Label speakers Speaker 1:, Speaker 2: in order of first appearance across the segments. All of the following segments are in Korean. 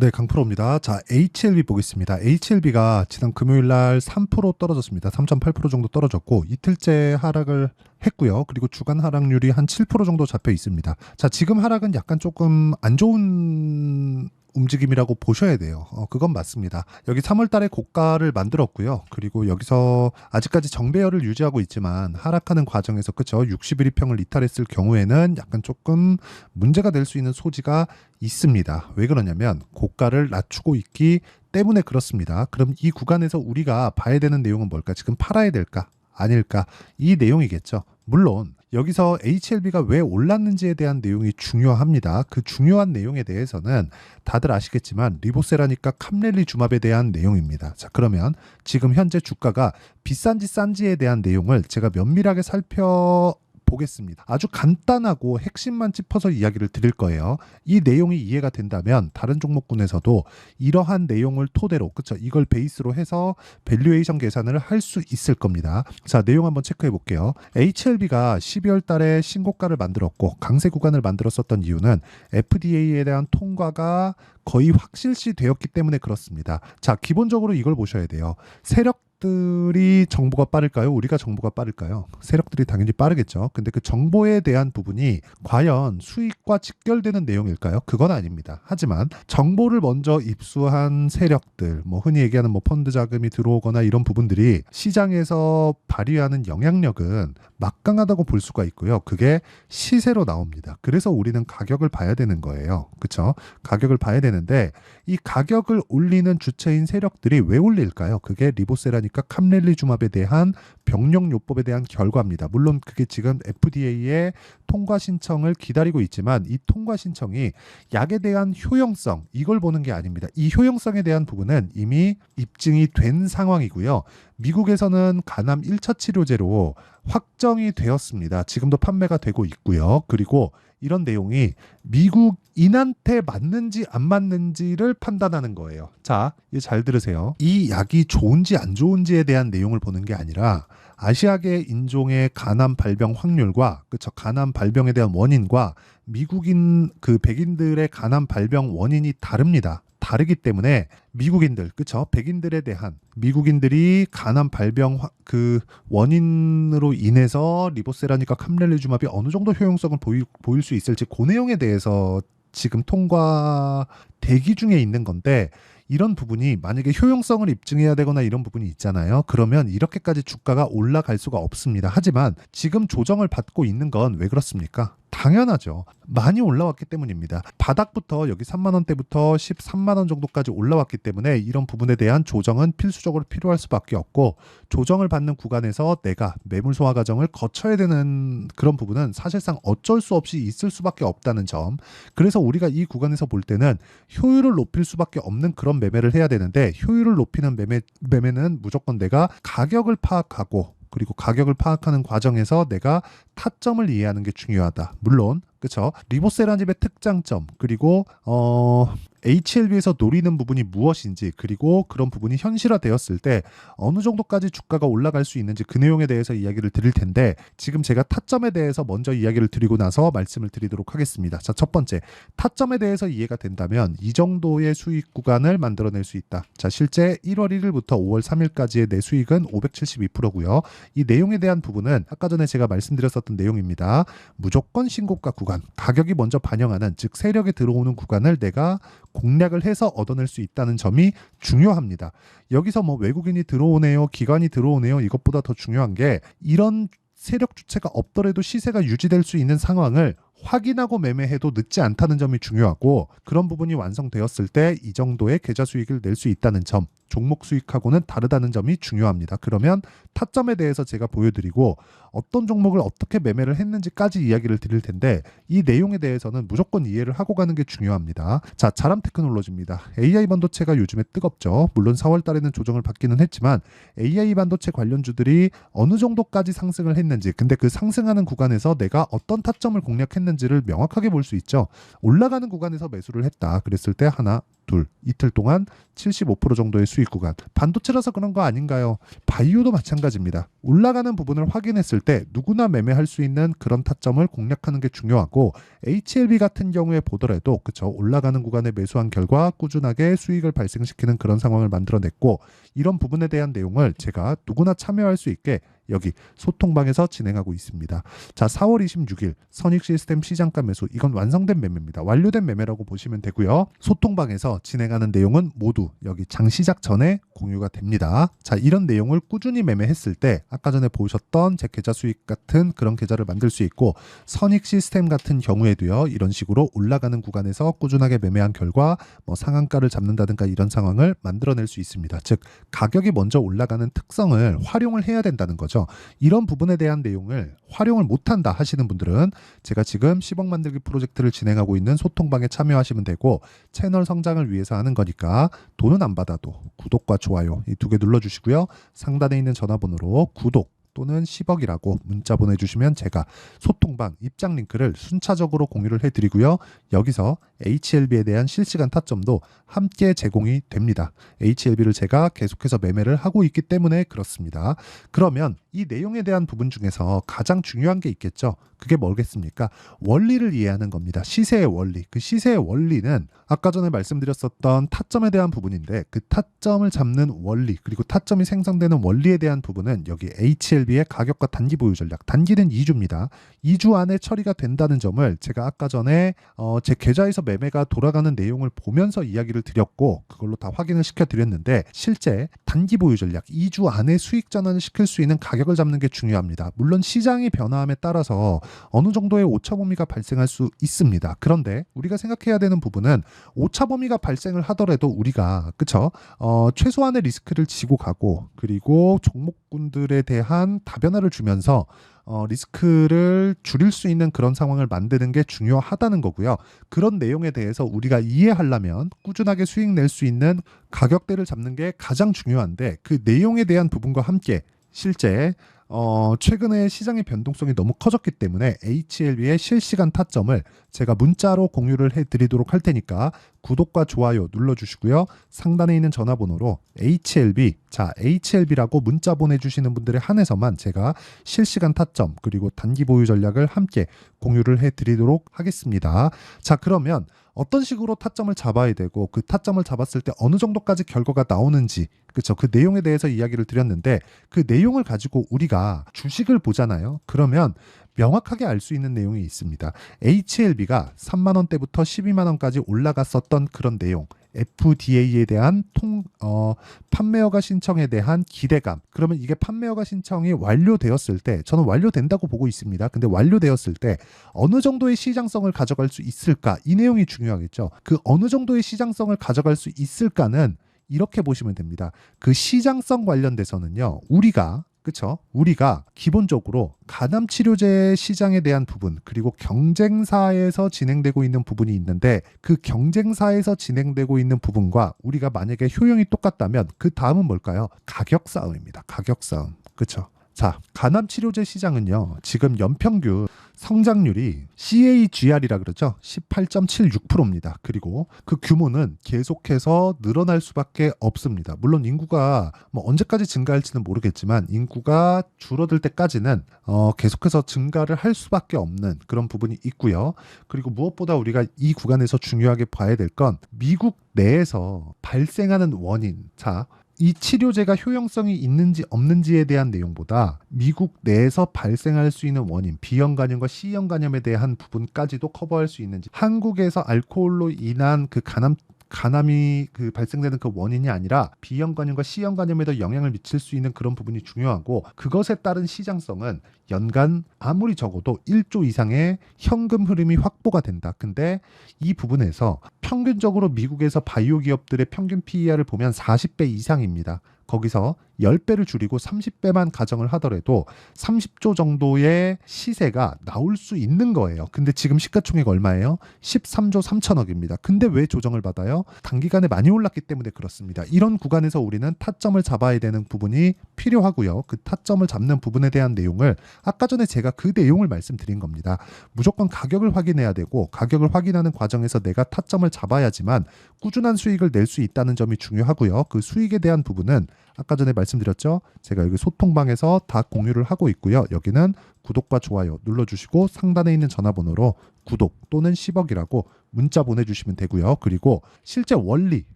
Speaker 1: 네, 강프로입니다. 자, HLB 보겠습니다. HLB가 지난 금요일 날 3% 떨어졌습니다. 3.8% 정도 떨어졌고 이틀째 하락을 했고요. 그리고 주간 하락률이 한 7% 정도 잡혀 있습니다. 자, 지금 하락은 약간 조금 안 좋은 움직임이라고 보셔야 돼요. 어, 그건 맞습니다. 여기 3월 달에 고가를 만들었고요. 그리고 여기서 아직까지 정배열을 유지하고 있지만 하락하는 과정에서 그쵸 61위평을 이탈했을 경우에는 약간 조금 문제가 될 수 있는 소지가 있습니다. 왜 그러냐면 고가를 낮추고 있기 때문에 그렇습니다. 그럼 이 구간에서 우리가 봐야 되는 내용은 뭘까? 지금 팔아야 될까? 아닐까? 이 내용이겠죠. 물론 여기서 HLB가 왜 올랐는지에 대한 내용이 중요합니다. 그 중요한 내용에 대해서는 다들 아시겠지만 리보세라니까 캄렐리 주맙에 대한 내용입니다. 자, 그러면 지금 현재 주가가 비싼지 싼지에 대한 내용을 제가 면밀하게 살펴 보겠습니다. 아주 간단하고 핵심만 짚어서 이야기를 드릴 거예요. 이 내용이 이해가 된다면 다른 종목군에서도 이러한 내용을 토대로 그쵸 이걸 베이스로 해서 밸류에이션 계산을 할 수 있을 겁니다. 자 내용 한번 체크해 볼게요. HLB가 12월 달에 신고가를 만들었고 강세 구간을 만들었었던 이유는 FDA에 대한 통과가 거의 확실시 되었기 때문에 그렇습니다. 자 기본적으로 이걸 보셔야 돼요. 세력 세력들이 정보가 빠를까요? 우리가 정보가 빠를까요? 세력들이 당연히 빠르겠죠. 근데 그 정보에 대한 부분이 과연 수익과 직결되는 내용일까요? 그건 아닙니다. 하지만 정보를 먼저 입수한 세력들, 뭐 흔히 얘기하는 뭐 펀드 자금이 들어오거나 이런 부분들이 시장에서 발휘하는 영향력은 막강하다고 볼 수가 있고요. 그게 시세로 나옵니다. 그래서 우리는 가격을 봐야 되는 거예요. 그렇죠? 가격을 봐야 되는데 이 가격을 올리는 주체인 세력들이 왜 올릴까요? 그게 리보세라니까 캄렐리 주맙에 대한 병력요법에 대한 결과입니다. 물론 그게 지금 FDA의 통과 신청을 기다리고 있지만 이 통과 신청이 약에 대한 효용성 이걸 보는 게 아닙니다. 이 효용성에 대한 부분은 이미 입증이 된 상황이고요. 미국에서는 간암 1차 치료제로 확정이 되었습니다. 지금도 판매가 되고 있고요. 그리고 이런 내용이 미국 인한테 맞는지 안 맞는지를 판단하는 거예요. 자, 잘 들으세요. 이 약이 좋은지 안 좋은지에 대한 내용을 보는 게 아니라 아시아계 인종의 간암 발병 확률과 그쵸 간암 발병에 대한 원인과 미국인 그 백인들의 간암 발병 원인이 다릅니다. 다르기 때문에 미국인들 그쵸 백인들에 대한 미국인들이 간암 발병 화- 그 원인으로 인해서 리보세라니까 캄렐리주맙이 어느 정도 효용성을 보일, 보일 수 있을지 그 내용에 대해서 지금 통과 대기 중에 있는 건데 이런 부분이 만약에 효용성을 입증해야 되거나 이런 부분이 있잖아요. 그러면 이렇게까지 주가가 올라갈 수가 없습니다. 하지만 지금 조정을 받고 있는 건 왜 그렇습니까? 당연하죠. 많이 올라왔기 때문입니다. 바닥부터 여기 3만 원대부터 13만 원 정도까지 올라왔기 때문에 이런 부분에 대한 조정은 필수적으로 필요할 수밖에 없고 조정을 받는 구간에서 내가 매물 소화 과정을 거쳐야 되는 그런 부분은 사실상 어쩔 수 없이 있을 수밖에 없다는 점. 그래서 우리가 이 구간에서 볼 때는 효율을 높일 수밖에 없는 그런 매매를 해야 되는데 효율을 높이는 매매 매매는 무조건 내가 가격을 파악하고 그리고 가격을 파악하는 과정에서 내가 타점을 이해하는 게 중요하다. 물론 그쵸 리보세라집의 특장점 그리고 어 HLB에서 노리는 부분이 무엇인지 그리고 그런 부분이 현실화되었을 때 어느 정도까지 주가가 올라갈 수 있는지 그 내용에 대해서 이야기를 드릴 텐데 지금 제가 타점에 대해서 먼저 이야기를 드리고 나서 말씀을 드리도록 하겠습니다. 자, 첫 번째 타점에 대해서 이해가 된다면 이 정도의 수익 구간을 만들어낼 수 있다. 자, 실제 1월 1일부터 5월 3일까지의 내 수익은 572%고요. 이 내용에 대한 부분은 아까 전에 제가 말씀드렸었던 내용입니다. 무조건 신고가 구간, 가격이 먼저 반영하는 즉 세력이 들어오는 구간을 내가 공략을 해서 얻어낼 수 있다는 점이 중요합니다. 여기서 뭐 외국인이 들어오네요, 기관이 들어오네요 이것보다 더 중요한 게 이런 세력 주체가 없더라도 시세가 유지될 수 있는 상황을 확인하고 매매해도 늦지 않다는 점이 중요하고 그런 부분이 완성되었을 때 이 정도의 계좌 수익을 낼 수 있다는 점 종목 수익하고는 다르다는 점이 중요합니다. 그러면 타점에 대해서 제가 보여드리고 어떤 종목을 어떻게 매매를 했는지까지 이야기를 드릴 텐데 이 내용에 대해서는 무조건 이해를 하고 가는 게 중요합니다. 자, 자람 테크놀로지입니다. AI 반도체가 요즘에 뜨겁죠. 물론 4월 달에는 조정을 받기는 했지만 AI 반도체 관련주들이 어느 정도까지 상승을 했는지 근데 그 상승하는 구간에서 내가 어떤 타점을 공략했는지를 명확하게 볼 수 있죠. 올라가는 구간에서 매수를 했다. 그랬을 때 하나 둘 이틀 동안 75% 정도의 수익 구간. 반도체라서 그런 거 아닌가요? 바이오도 마찬가지입니다. 올라가는 부분을 확인했을 때 누구나 매매할 수 있는 그런 타점을 공략하는 게 중요하고 HLB 같은 경우에 보더라도 그쵸 올라가는 구간에 매수한 결과 꾸준하게 수익을 발생시키는 그런 상황을 만들어냈고 이런 부분에 대한 내용을 제가 누구나 참여할 수 있게 여기 소통방에서 진행하고 있습니다. 자, 4월 26일 선익 시스템 시장가 매수 이건 완성된 매매입니다. 완료된 매매라고 보시면 되고요. 소통방에서 진행하는 내용은 모두 여기 장 시작 전에 공유가 됩니다. 자, 이런 내용을 꾸준히 매매했을 때 아까 전에 보셨던 제 계좌 수익 같은 그런 계좌를 만들 수 있고 선익 시스템 같은 경우에도요. 이런 식으로 올라가는 구간에서 꾸준하게 매매한 결과 뭐 상한가를 잡는다든가 이런 상황을 만들어낼 수 있습니다. 즉 가격이 먼저 올라가는 특성을 활용을 해야 된다는 거죠. 이런 부분에 대한 내용을 활용을 못한다 하시는 분들은 제가 지금 10억 만들기 프로젝트를 진행하고 있는 소통방에 참여하시면 되고 채널 성장을 위해서 하는 거니까 돈은 안 받아도 구독과 좋아요 이 두 개 눌러주시고요. 상단에 있는 전화번호로 구독 또는 10억이라고 문자 보내주시면 제가 소통방 입장 링크를 순차적으로 공유를 해드리고요. 여기서 HLB에 대한 실시간 타점도 함께 제공이 됩니다. HLB를 제가 계속해서 매매를 하고 있기 때문에 그렇습니다. 그러면 이 내용에 대한 부분 중에서 가장 중요한 게 있겠죠. 그게 뭐겠습니까? 원리를 이해하는 겁니다. 시세의 원리. 그 시세의 원리는 아까 전에 말씀드렸었던 타점에 대한 부분인데 그 타점을 잡는 원리 그리고 타점이 생성되는 원리에 대한 부분은 여기 HLB 의 가격과 단기 보유 전략. 단기는 2주입니다. 2주 안에 처리가 된다는 점을 제가 아까 전에 어, 제 계좌에서 매매가 돌아가는 내용을 보면서 이야기를 드렸고 그걸로 다 확인을 시켜 드렸는데 실제 단기 보유 전략 2주 안에 수익 전환을 시킬 수 있는 가격을 잡는 게 중요합니다. 물론 시장이 변화함에 따라서 어느 정도의 오차 범위가 발생할 수 있습니다. 그런데 우리가 생각해야 되는 부분은 오차 범위가 발생을 하더라도 우리가 그쵸 어, 최소한의 리스크를 지고 가고 그리고 종목군들에 대한 다변화를 주면서 어, 리스크를 줄일 수 있는 그런 상황을 만드는 게 중요하다는 거고요. 그런 내용에 대해서 우리가 이해하려면 꾸준하게 수익 낼 수 있는 가격대를 잡는 게 가장 중요한데 그 내용에 대한 부분과 함께 실제 어, 최근에 시장의 변동성이 너무 커졌기 때문에 HLB의 실시간 타점을 제가 문자로 공유를 해드리도록 할 테니까 구독과 좋아요 눌러주시고요. 상단에 있는 전화번호로 HLB, 자, HLB라고 문자 보내주시는 분들에 한해서만 제가 실시간 타점 그리고 단기 보유 전략을 함께 공유를 해드리도록 하겠습니다. 자, 그러면 어떤 식으로 타점을 잡아야 되고 그 타점을 잡았을 때 어느 정도까지 결과가 나오는지 그렇죠. 그 내용에 대해서 이야기를 드렸는데 그 내용을 가지고 우리가 주식을 보잖아요. 그러면 명확하게 알 수 있는 내용이 있습니다. HLB가 3만 원대부터 12만 원까지 올라갔었던 그런 내용. FDA에 대한 통, 어, 판매허가 신청에 대한 기대감. 그러면 이게 판매허가 신청이 완료되었을 때, 저는 완료된다고 보고 있습니다. 근데 완료되었을 때, 어느 정도의 시장성을 가져갈 수 있을까? 이 내용이 중요하겠죠. 그 어느 정도의 시장성을 가져갈 수 있을까는 이렇게 보시면 됩니다. 그 시장성 관련돼서는요, 우리가 그렇죠? 우리가 기본적으로 간암 치료제 시장에 대한 부분 그리고 경쟁사에서 진행되고 있는 부분이 있는데 그 경쟁사에서 진행되고 있는 부분과 우리가 만약에 효용이 똑같다면 그 다음은 뭘까요? 가격 싸움입니다. 가격 싸움. 그렇죠? 자, 간암 치료제 시장은요. 지금 연평균 성장률이 CAGR이라 그러죠. 18.76%입니다. 그리고 그 규모는 계속해서 늘어날 수밖에 없습니다. 물론 인구가 뭐 언제까지 증가할지는 모르겠지만 인구가 줄어들 때까지는 어 계속해서 증가를 할 수밖에 없는 그런 부분이 있고요. 그리고 무엇보다 우리가 이 구간에서 중요하게 봐야 될 건 미국 내에서 발생하는 원인. 자, 이 치료제가 효용성이 있는지 없는지에 대한 내용보다 미국 내에서 발생할 수 있는 원인, B형 간염과 C형 간염에 대한 부분까지도 커버할 수 있는지, 한국에서 알코올로 인한 그 간암 간암이 그 발생되는 그 원인이 아니라 B형 간염과 C형 간염에도 영향을 미칠 수 있는 그런 부분이 중요하고 그것에 따른 시장성은 연간 아무리 적어도 1조 이상의 현금 흐름이 확보가 된다. 근데 이 부분에서 평균적으로 미국에서 바이오 기업들의 평균 PER을 보면 40배 이상입니다. 거기서 10배를 줄이고 30배만 가정을 하더라도 30조 정도의 시세가 나올 수 있는 거예요. 근데 지금 시가총액 얼마예요? 13조 3천억입니다. 근데 왜 조정을 받아요? 단기간에 많이 올랐기 때문에 그렇습니다. 이런 구간에서 우리는 타점을 잡아야 되는 부분이 필요하고요. 그 타점을 잡는 부분에 대한 내용을 아까 전에 제가 그 내용을 말씀드린 겁니다. 무조건 가격을 확인해야 되고 가격을 확인하는 과정에서 내가 타점을 잡아야지만 꾸준한 수익을 낼 수 있다는 점이 중요하고요. 그 수익에 대한 부분은 아까 전에 말씀 드렸죠. 제가 여기 소통방에서 다 공유를 하고 있고요. 여기는 구독과 좋아요 눌러주시고 상단에 있는 전화번호로 구독 또는 10억이라고 문자 보내주시면 되고요. 그리고 실제 원리,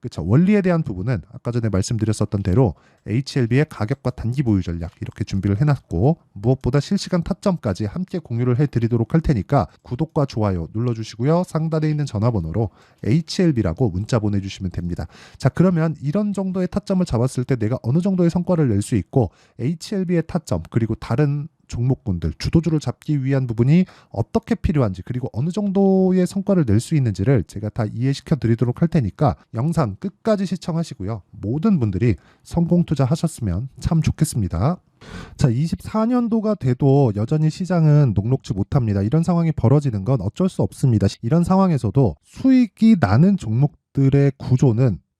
Speaker 1: 그쵸 원리에 대한 부분은 아까 전에 말씀드렸었던 대로 HLB의 가격과 단기 보유 전략 이렇게 준비를 해놨고 무엇보다 실시간 타점까지 함께 공유를 해드리도록 할 테니까 구독과 좋아요 눌러주시고요. 상단에 있는 전화번호로 HLB라고 문자 보내주시면 됩니다. 자 그러면 이런 정도의 타점을 잡았을 때 내가 어느 정도의 성과를 낼 수 있고 HLB의 타점 그리고 다른 종목군들 주도주를 잡기 위한 부분이 어떻게 필요한지 그리고 어느 정도의 성과를 낼 수 있는지를 제가 다 이해시켜 드리도록 할 테니까 영상 끝까지 시청하시고요. 모든 분들이 성공 투자하셨으면 참 좋겠습니다. 자, 24년도가 돼도 여전히 시장은 녹록지 못합니다. 이런 상황이 벌어지는 건 어쩔 수 없습니다. 이런 상황에서도 수익이 나는 종목들의 구조는